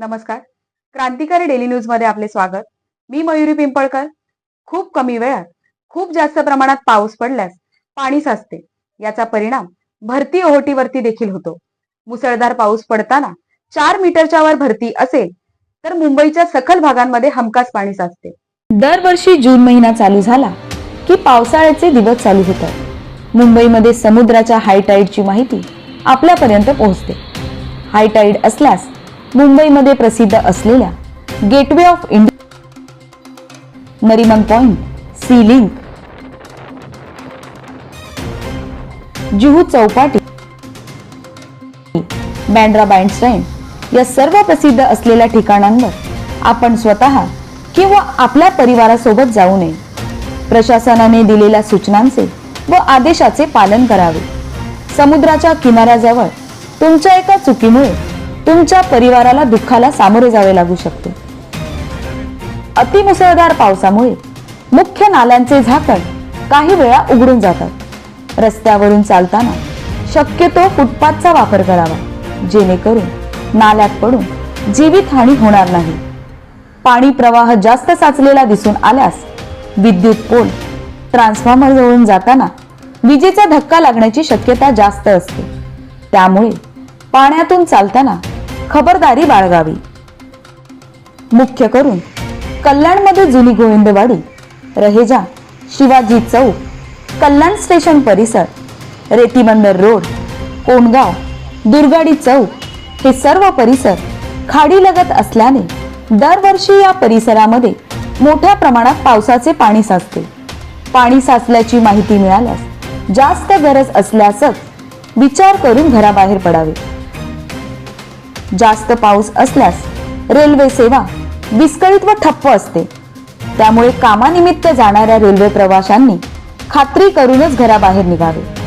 नमस्कार. क्रांतिकारी डेली न्यूजमध्ये आपले स्वागत. मी मयुरी पिंपळकर. खूप कमी वेळात खूप जास्त प्रमाणात पाऊस पडल्यास पाणी साचते. याचा परिणाम भरती ओहोटीवरती देखील होतो. मुसळधार पाऊस पडताना चार मीटरच्या वर भरती असेल तर मुंबईच्या सखल भागांमध्ये हमखास पाणी साचते. दरवर्षी जून महिना चालू झाला की पावसाळ्याचे दिवस चालू होतात. मुंबईमध्ये समुद्राच्या हायटाईडची माहिती आपल्यापर्यंत पोहोचते. हायटाईड असल्यास मुंबईमध्ये प्रसिद्ध असलेल्या gateway of India Nariman point sea link Juhu Chowpatty Bandra bandstand या सर्व प्रसिद्ध असलेल्या ठिकाणांवर आपण स्वतः किंवा आपल्या परिवारासोबत जाऊ नये. प्रशासनाने दिलेल्या सूचनांचे व आदेशाचे पालन करावे. समुद्राच्या किनाऱ्याजवळ तुमच्या एका चुकीमुळे तुमच्या परिवाराला दुःखाला सामोरे जावे लागू शकते. अतिमुसळधार पावसामुळे मुख्य नाल्यांचे झाकण काही वेळा उघडून जातात. रस्त्यावरून चालताना शक्यतो फुटपाथचा वापर करावा जेणेकरून नाल्यात पडून जीवितहानी होणार नाही. पाणी प्रवाह जास्त साचलेला दिसून आल्यास विद्युत पोल ट्रान्सफॉर्मर जवळून जाताना विजेचा धक्का लागण्याची शक्यता जास्त असते. त्यामुळे पाण्यातून चालताना खबरदारी बाळगावी. मुख्य करून कल्याणमध्ये जुनी गोविंदवाडी रहेजा शिवाजी चौक कल्याण स्टेशन परिसर रेतीबंदर रोड कोंडगाव दुर्गाडी चौक हे सर्व परिसर खाडीलगत असल्याने दरवर्षी या परिसरामध्ये मोठ्या प्रमाणात पावसाचे पाणी साचते. पाणी साचल्याची माहिती मिळाल्यास जास्त गरज असल्यासच विचार करून घराबाहेर पडावे. जास्त पाऊस असल्यास रेल्वे सेवा विस्कळीत व ठप्प असते. त्यामुळे कामानिमित्त जाणाऱ्या रेल्वे प्रवाशांनी खात्री करूनच घराबाहेर निघावे.